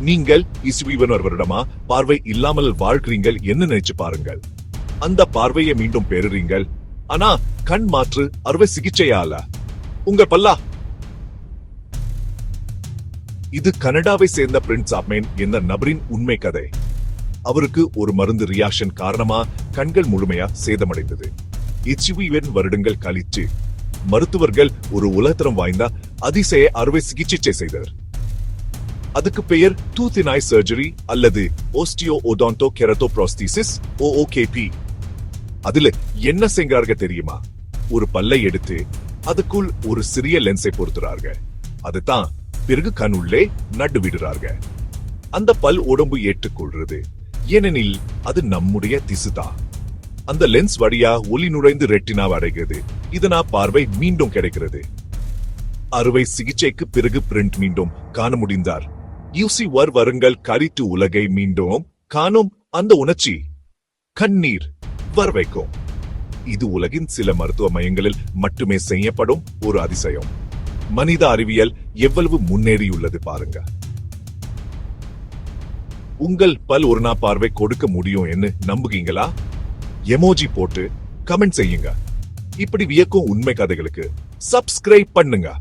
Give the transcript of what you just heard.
நீங்கள் இசுவீவன் வருடமா பார்வை இல்லாமல் வாழ்கிறீங்கள் என்ன நினைச்சு பாருங்கள். அந்த பார்வையை மீண்டும் பெறுறீங்கள் ஆனா கண் மாற்று அறுவை சிகிச்சையால. உங்க பல்லா. இது கனடாவை சேர்ந்த பிரின்ஸ் ஆப்மேன் என்ற நபரின் உண்மை கதை. அவருக்கு ஒரு மருந்து ரியாக்ஷன் காரணமா கண்கள் முழுமையா சேதமடைந்தது. இச்சுவிவன் வருடங்கள் கழிச்சு மருத்துவர்கள் ஒரு உலகத்தரம் வாய்ந்த அதிசய அறுவை சிகிச்சை செய்தனர். அதுக்கு பெயர் டூத்தினாய் சர்ஜரி அல்லது ஓஸ்டியோ ஓடான்டோ கெரட்டோ ப்ரோஸ்தீசிஸ் ஓஓகேபி அதுல என்ன செய்கிறாங்க தெரியுமா? ஒரு பல்லை எடுத்து அதுக்குள் ஒரு சிறிய லென்ஸை பொருத்துறாங்க அதுதான் பிறகு கண்ணுள்ளே நட்டு நடு அந்த பல் உடம்பு ஏற்றுக்கொள்றது ஏனெனில் அது நம்முடைய திசுதான் அந்த லென்ஸ் வழியா ஒளி நுழைந்து ரெட்டினா அடைகிறது. இதனா பார்வை மீண்டும் கிடைக்கிறது. அறுவை சிகிச்சைக்கு பிறகு பிரிண்ட் மீண்டும் காண முடிந்தார். யூசி வர் வருங்கள் கரித்து உலகை மீண்டும் காணும் அந்த உணர்ச்சி. கண்ணீர் வர வைக்கும். இது உலகின் சில மருத்துவ மையங்களில் மட்டுமே செய்யப்படும் ஒரு அதிசயம். மனித அறிவியல் எவ்வளவு முன்னேறியுள்ளது பாருங்க. உங்கள் பல் ஒரு நாள் பார்வை கொடுக்க முடியும் என்று நம்புகீங்களா எமோஜி போட்டு கமெண்ட் செய்யுங்க. இப்படி வியக்கும் உண்மை கதைகளுக்கு சப்ஸ்கிரைப் பண்ணுங்க.